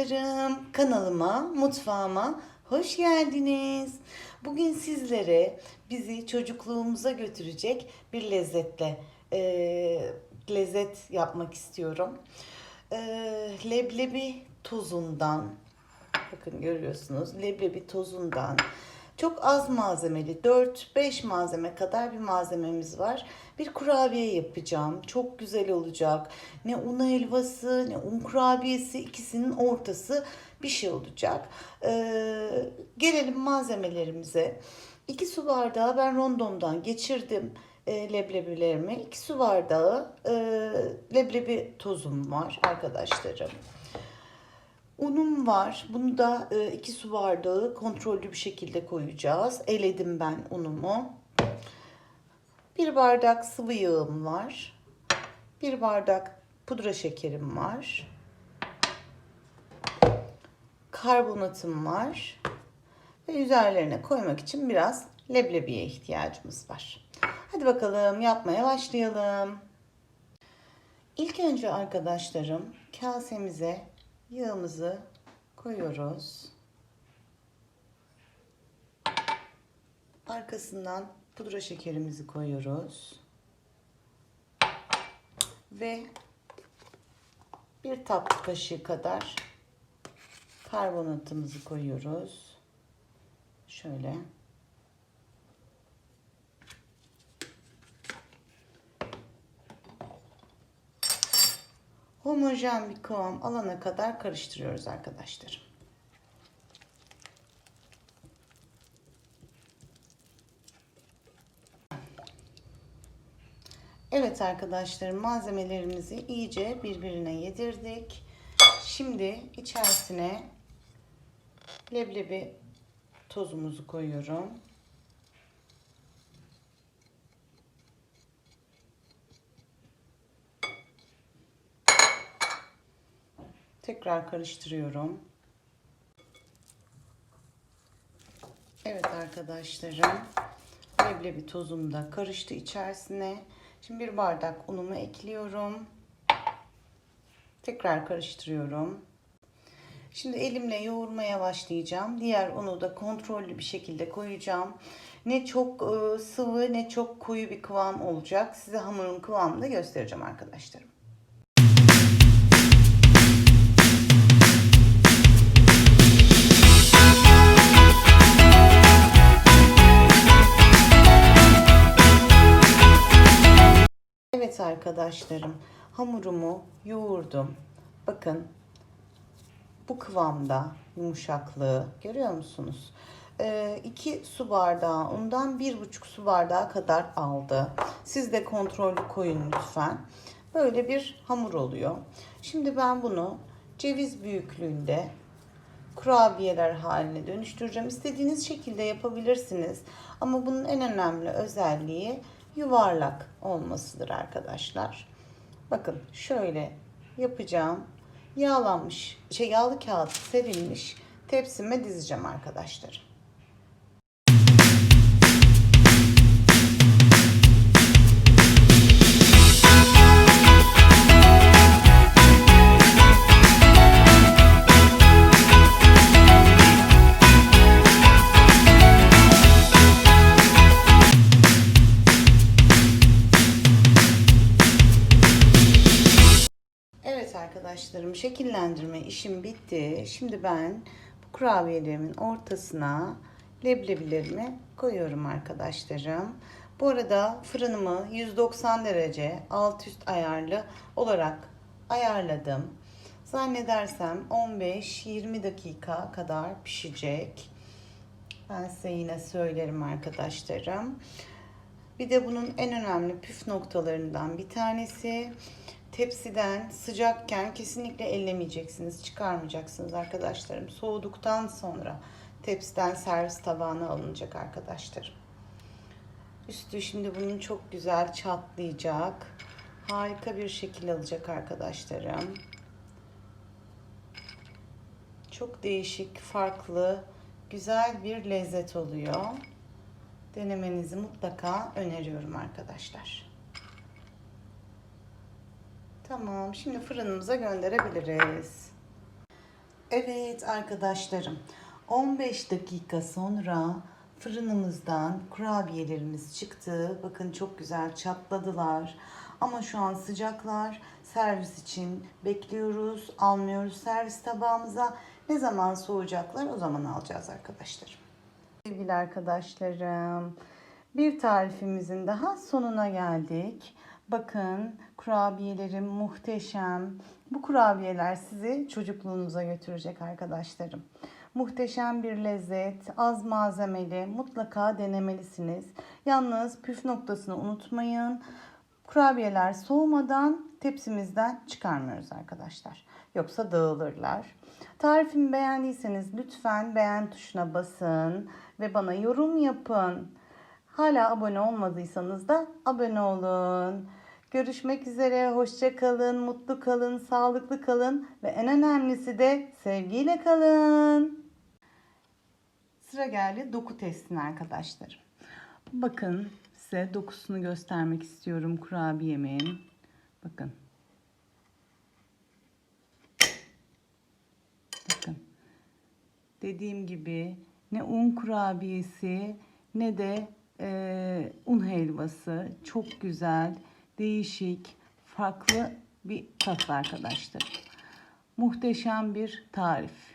Arkadaşlarım kanalıma, mutfağıma hoş geldiniz. Bugün sizlere bizi çocukluğumuza götürecek bir lezzetle e, lezzet yapmak istiyorum. E, leblebi tozundan, bakın görüyorsunuz leblebi tozundan çok az malzemeli 4-5 malzeme kadar bir malzememiz var. Bir kurabiye yapacağım. Çok güzel olacak. Ne un helvası ne un kurabiyesi ikisinin ortası bir şey olacak. Ee, gelelim malzemelerimize. 2 su bardağı ben rondomdan geçirdim e, leblebilerimi. 2 su bardağı e, leblebi tozum var arkadaşlarım. Unum var. Bunu da 2 su bardağı kontrollü bir şekilde koyacağız. Eledim ben unumu. Bir bardak sıvı yağım var. Bir bardak pudra şekerim var. Karbonatım var. Ve üzerlerine koymak için biraz leblebiye ihtiyacımız var. Hadi bakalım yapmaya başlayalım. İlk önce arkadaşlarım kasemize yağımızı koyuyoruz. Arkasından pudra şekerimizi koyuyoruz. Ve bir tatlı kaşığı kadar karbonatımızı koyuyoruz. Şöyle. Homojen bir kıvam alana kadar karıştırıyoruz arkadaşlar. Evet arkadaşlar malzemelerimizi iyice birbirine yedirdik. Şimdi içerisine leblebi tozumuzu koyuyorum. Tekrar karıştırıyorum. Evet arkadaşlarım. Leblebi tozum da karıştı içerisine. Şimdi bir bardak unumu ekliyorum. Tekrar karıştırıyorum. Şimdi elimle yoğurmaya başlayacağım. Diğer unu da kontrollü bir şekilde koyacağım. Ne çok e, sıvı ne çok koyu bir kıvam olacak. Size hamurun kıvamını da göstereceğim arkadaşlarım. Arkadaşlarım hamurumu yoğurdum. Bakın bu kıvamda yumuşaklığı görüyor musunuz? 2 ee, su bardağı undan 1,5 su bardağı kadar aldı. Siz de kontrollü koyun lütfen. Böyle bir hamur oluyor. Şimdi ben bunu ceviz büyüklüğünde kurabiyeler haline dönüştüreceğim. İstediğiniz şekilde yapabilirsiniz. Ama bunun en önemli özelliği yuvarlak olmasıdır arkadaşlar. Bakın şöyle yapacağım. Yağlanmış, şey yağlı kağıt serilmiş tepsime dizeceğim arkadaşlar. Arkadaşlarım şekillendirme işim bitti. Şimdi ben bu kurabiyelerimin ortasına leblebilerimi koyuyorum arkadaşlarım. Bu arada fırınımı 190 derece alt üst ayarlı olarak ayarladım. Zannedersem 15-20 dakika kadar pişecek. Ben size yine söylerim arkadaşlarım. Bir de bunun en önemli püf noktalarından bir tanesi tepsiden sıcakken kesinlikle ellemeyeceksiniz. Çıkarmayacaksınız arkadaşlarım. Soğuduktan sonra tepsiden servis tabağına alınacak arkadaşlarım. Üstü şimdi bunun çok güzel çatlayacak. Harika bir şekil alacak arkadaşlarım. Çok değişik, farklı, güzel bir lezzet oluyor. Denemenizi mutlaka öneriyorum arkadaşlar. Tamam. Şimdi fırınımıza gönderebiliriz. Evet arkadaşlarım 15 dakika sonra fırınımızdan kurabiyelerimiz çıktı. Bakın çok güzel çatladılar. Ama şu an sıcaklar. Servis için bekliyoruz. Almıyoruz servis tabağımıza. Ne zaman soğuyacaklar o zaman alacağız arkadaşlar. Sevgili arkadaşlarım, bir tarifimizin daha sonuna geldik. Bakın kurabiyelerim muhteşem. Bu kurabiyeler sizi çocukluğunuza götürecek arkadaşlarım. Muhteşem bir lezzet, az malzemeli, mutlaka denemelisiniz. Yalnız püf noktasını unutmayın. Kurabiyeler soğumadan tepsimizden çıkarmıyoruz arkadaşlar. Yoksa dağılırlar. Tarifimi beğendiyseniz lütfen beğen tuşuna basın ve bana yorum yapın. Hala abone olmadıysanız da abone olun. Görüşmek üzere, hoşça kalın, mutlu kalın, sağlıklı kalın ve en önemlisi de sevgiyle kalın. Sıra geldi doku testine arkadaşlar. Bakın size dokusunu göstermek istiyorum kurabiyemin. Bakın. Bakın. Dediğim gibi ne un kurabiyesi ne de e, un helvası. Çok güzel, değişik, farklı bir tat arkadaşlar. Muhteşem bir tarif.